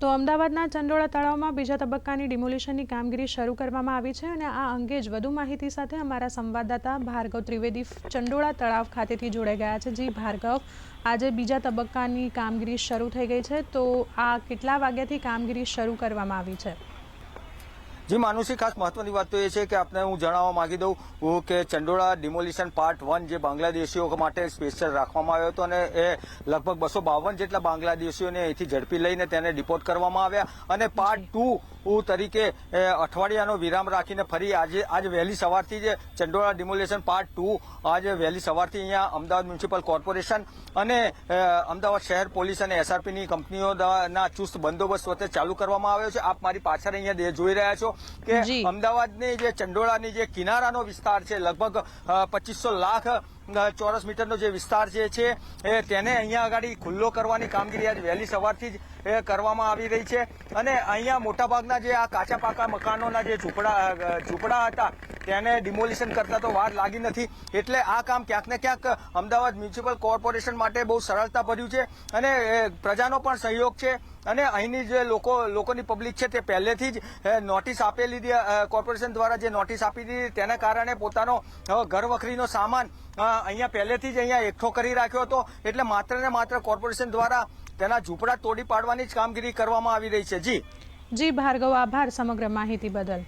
તો અમદાવાદના ચંડોળા તળાવમાં બીજા તબક્કાની ડિમોલિશનની કામગીરી શરૂ કરવામાં આવી છે અને આ અંગે જ વધુ માહિતી સાથે અમારા સંવાદદાતા ભાર્ગવ ત્રિવેદી ચંડોળા તળાવ ખાતેથી જોડાઈ ગયા છે. જી ભાર્ગવ, આજે બીજા તબક્કાની કામગીરી શરૂ થઈ ગઈ છે. તો આ કેટલા વાગ્યાથી કામગીરી શરૂ કરવામાં આવી છે? જી, માનુષી, ખાસ મહત્વની વાત તો એ છે કે આપને હું જણાવવા માંગી દઉં કે ચંડોળા ડિમોલિશન પાર્ટ વન જે બાંગ્લાદેશીઓ માટે સ્પેશિયલ રાખવામાં આવ્યો હતો અને એ લગભગ બસો બાવન જેટલા બાંગ્લાદેશીઓને અહીંથી ઝડપી લઈને તેને ડિપોર્ટ કરવામાં આવ્યા અને પાર્ટ ટુ તરીકે અઠવાડિયાનો વિરામ રાખીને ફરી આજે આજ વહેલી સવારથી જે ચંડોળા ડિમોલેશન પાર્ટ ટુ આજે વહેલી સવારથી અહીંયા અમદાવાદ મ્યુનિસિપલ કોર્પોરેશન અને અમદાવાદ શહેર પોલીસ અને એસઆરપીની કંપનીઓ દ- ચુસ્ત બંદોબસ્ત વચ્ચે ચાલુ કરવામાં આવ્યો છે. આપ મારી પાછળ અહીંયા દે- જોઈ રહ્યા છો કે અમદાવાદની જે ચંડોળાની જે કિનારાનો વિસ્તાર છે લગભગ પચીસો લાખ ચોરસ મીટરનો જે વિસ્તાર જે છે, એ તેને અહીંયા આગળ ખુલ્લો કરવાની કામગીરી આજે વહેલી સવારથી જ કરવામાં આવી રહી છે. અને અહીંયા મોટાભાગના જે આ કાચા પાકા મકાનોના જે ઝૂંપડા ઝૂંપડા હતા, તેને ડિમોલિશન કરતા તો વાર લાગી નથી. એટલે આ કામ ક્યાંક ને ક્યાંક અમદાવાદ મ્યુનિસિપલ કોર્પોરેશન માટે બહુ સરળતા ભર્યું છે. અને પ્રજાનો પણ સહયોગ છે. અને અહીંની જે લોકો, લોકોની પબ્લિક છે તે પહેલેથી જ નોટિસ આપેલી કોર્પોરેશન દ્વારા જે નોટિસ આપી દીધી, તેના કારણે પોતાનો ઘર વખરીનો સામાન અહીંયા પહેલેથી જ અહીંયા એકઠો કરી રાખ્યો હતો. એટલે માત્ર ને માત્ર કોર્પોરેશન દ્વારા તેના ઝૂંપડા તોડી પાડવાની જ કામગીરી કરવામાં આવી રહી છે. જી. જી, ભાર્ગવ, આભાર સમગ્ર માહિતી બદલ.